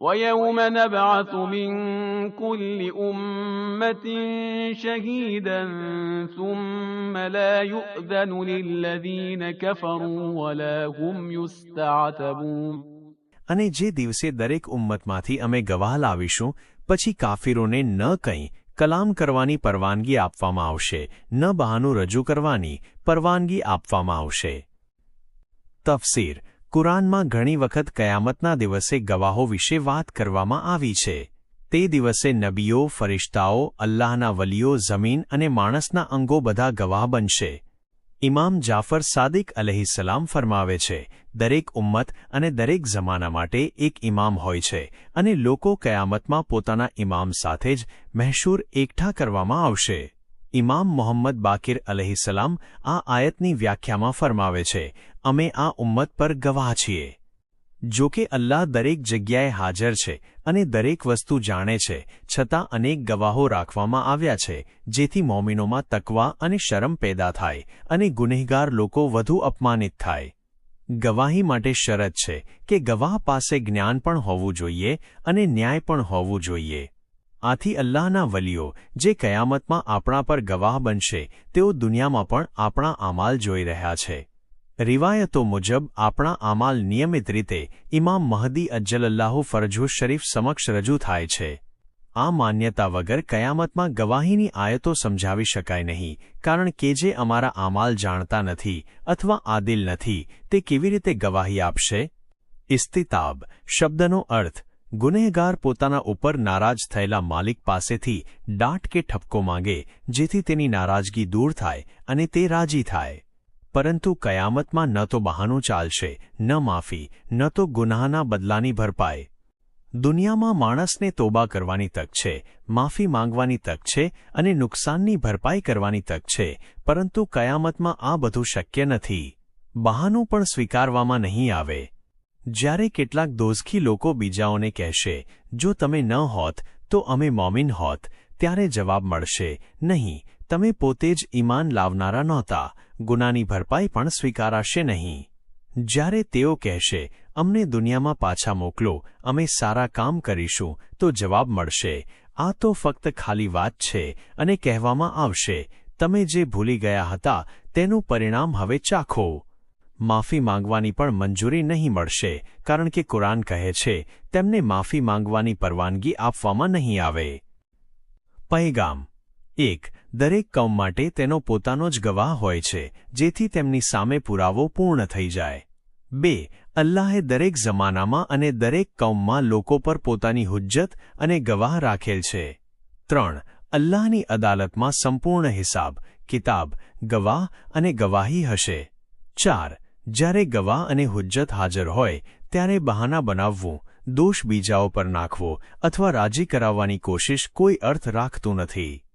ويوم نبعث من كل أمة شهيدا ثم لا يؤذن للذين كفروا ولا هم يستعتبون અને જે દિવસે દરેક ઉમ્મતમાંથી અમે ગવાહ લાવીશું પછી કાફીરોને ન કંઈ કલામ કરવાની પરવાનગી આપવામાં આવશે ન બહાનું રજૂ કરવાની પરવાનગી આપવામાં આવશે તફસીર કુરાનમાં ઘણી વખત કયામતના દિવસે ગવાહો વિશે વાત કરવામાં આવી છે. તે દિવસે નબીઓ, ફરિશ્તાઓ, અલ્લાહના વલીઓ, જમીન અને માણસના અંગો બધા ગવાહ બનશે. ઇમામ જાફર સાદિક અલહીસલામ ફરમાવે છે, દરેક ઉમ્મત અને દરેક જમાના માટે એક ઇમામ હોય છે અને લોકો કયામતમાં પોતાના ઇમામ સાથે જ મહેશૂર એકઠા કરવામાં આવશે. ઇમામ મોહમ્મદ બાકિર અલહીસલામ આ આયતની વ્યાખ્યામાં ફરમાવે છે અમે આ ઉમ્મત પર ગવાહ છીએ. જો કે અલ્લાહ દરેક જગ્યાએ હાજર છે અને દરેક વસ્તુ જાણે છે, છતાં અનેક ગવાહો રાખવામાં આવ્યા છે, જેથી મોમિનોમાં તકવા અને શરમ પેદા થાય અને ગુનેહગાર લોકો વધુ અપમાનિત થાય. ગવાહી માટે શરત છે કે ગવાહ પાસે જ્ઞાન પણ હોવું જોઈએ અને ન્યાય પણ હોવું જોઈએ. આથી અલ્લાહના વલીઓ, જે કયામતમાં આપણા પર ગવાહ બનશે, તેઓ દુનિયામાં પણ આપણા આમાલ જોઈ રહ્યા છે. રિવાયતો મુજબ, આપણા આમાલ નિયમિત રીતે ઇમામ મહદી અજ્જલલ્લાહુ ફરજુ શરીફ સમક્ષ રજૂ થાય છે. આ માન્યતા વગર કયામતમાં ગવાહીની આયતો સમજાવી શકાય નહીં, કારણ કે જે અમારા આમાલ જાણતા નથી અથવા આદિલ નથી, તે કેવી રીતે ગવાહી આપશે? ઇસ્તિતાબ શબ્દનો અર્થ ગુનેહગાર પોતાના ઉપર નારાજ થયેલા માલિક પાસેથી ડાટ કે ઠપકો માંગે, જેથી તેની નારાજગી દૂર થાય અને તે રાજી થાય. પરંતુ કયામતમાં ન તો બહાનું ચાલશે, ન માફી, ન તો ગુનાહના બદલાની ભરપાઈ. દુનિયામાં માણસને તોબા કરવાની તક છે, માફી માંગવાની તક છે અને નુકસાનની ભરપાઈ કરવાની તક છે, પરંતુ કયામતમાં આ બધું શક્ય નથી. બહાનું પણ સ્વીકારવામાં નહીં આવે. જ્યારે કેટલાક દોઝખી લોકો બીજાઓને કહેશે, જો તમે ન હોત, તો અમે મોમિન હોત. ત્યારે જવાબ મળશે, નહીં તમે પોતે જ ઈમાન લાવનારા નહોતા, ગુનાની ભરપાઈ પણ સ્વીકારાશે નહીં. જ્યારે તેઓ કહેશે, અમને દુનિયામાં પાછા મોકલો, અમે સારા કામ કરીશું, તો જવાબ મળશે, આ તો ફક્ત ખાલી વાત છે અને કહેવામાં આવશે, તમે જે ભૂલી ગયા હતા, તેનું પરિણામ હવે ચાખો. માફી માંગવાની પણ મંજૂરી નહીં મળશે, કારણ કે કુરાન કહે છે, તેમને માફી માંગવાની પરવાનગી આપવામાં નહીં આવે. પૈગામ. એક દરેક કૌમ માટે તેનો પોતાનો જ ગવાહ હોય છે, જેથી તેમની સામે પુરાવો પૂર્ણ થઈ જાય. બે, અલ્લાહે દરેક જમાનામાં અને દરેક કૌમમાં લોકો પર પોતાની હુજ્જત અને ગવાહ રાખેલ છે. ત્રણ, અલ્લાહની અદાલતમાં સંપૂર્ણ હિસાબ, કિતાબ, ગવાહ અને ગવાહી હશે. ચાર, જ્યારે ગવાહ અને હુજ્જત હાજર હોય, ત્યારે બહાના બનાવવું, દોષ બીજાઓ પર નાખવો અથવા રાજી કરાવવાની કોશિશ કોઈ અર્થ રાખતું નથી.